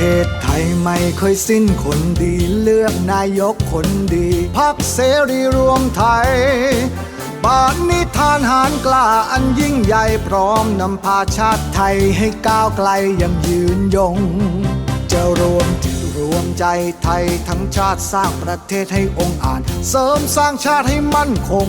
ทศไทยไม่เคยสิ้นคนดีเลือกนายกคนดีพักเสรีรวมไทยปานนิทานหารกล้าอันยิ่งใหญ่พร้อมนำพาชาติไทยให้ก้าวไกลยังยืนยง จะรวมจิตรวมใจไทยทั้งชาติสร้างประเทศให้องค์อาจเสริมสร้างชาติให้มั่นคง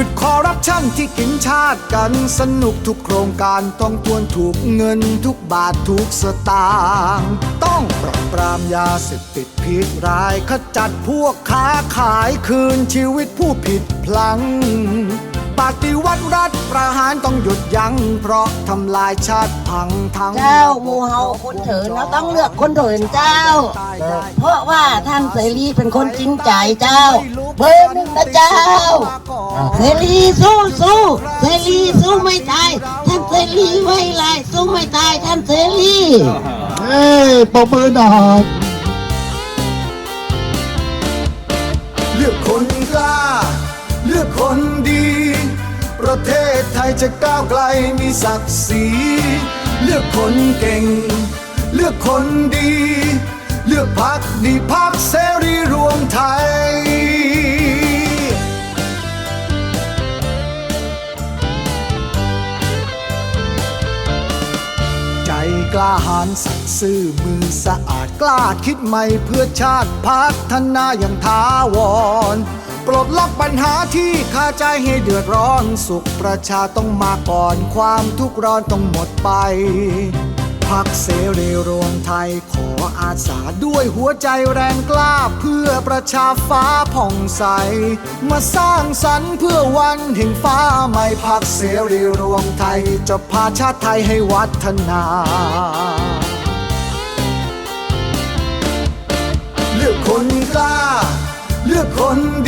ยุดคอร์รัปชันที่กินชาติกันสนุกทุกโครงการต้องทวนถูกเงินทุกบาททุกสตางค์ต้องปราบปรามยาเสพติดพิษร้ายขจัดพวกค้าขายคืนชีวิตผู้ผิดพลัง ปฏิวัติรัฐประหารต้องหยุดยัง้งเพราะทำลายชาติพังทั้งเจ้าหมูเฮาคนเถินเราต้องเลือกคนเถินเจ้า เพราะว่าท่านเสรีเป็นคนจริงใจเจ้า เบอร์หนึ่งนะเจ้า เสรีสู้สู้เสรีสู้ไม่ตายท่านเสรีไม่ลายสู้ไม่ตายท่านเสรีเอ้ยปรบมือหน่อย ประเทศไทยจะก้าวไกลมีศักดิ์ศรี เลือกคนเก่ง เลือกคนดี เลือกพักดีพักเสรีรวมไทยใจกล้าหาญสัตย์ซื่อมือสะอาดกล้าคิดใหม่เพื่อชาติพัฒนาอย่างท้าวร ปลดล็อกปัญหาที่คาใจให้เดือดร้อนสุขประชาต้องมาก่อนความทุกข์ร้อนต้องหมดไปพักเสรีรวมไทยขออาสาด้วยหัวใจแรงกล้าเพื่อประชาฟ้าผ่องใส มาสร้างสรรค์เพื่อวันแห่งฟ้าใหม่พักเสรีรวมไทยจะพาชาติไทยให้วัฒนา เลือกคนกล้า เลือกคนด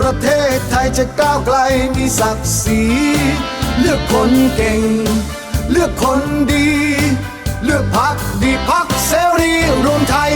ประเทศไทยจะก้าวไกลมีศักดิ์ศรีเลือกคนเก่ง เลือกคนดี เลือกพักดีพักเสรีรวมไทย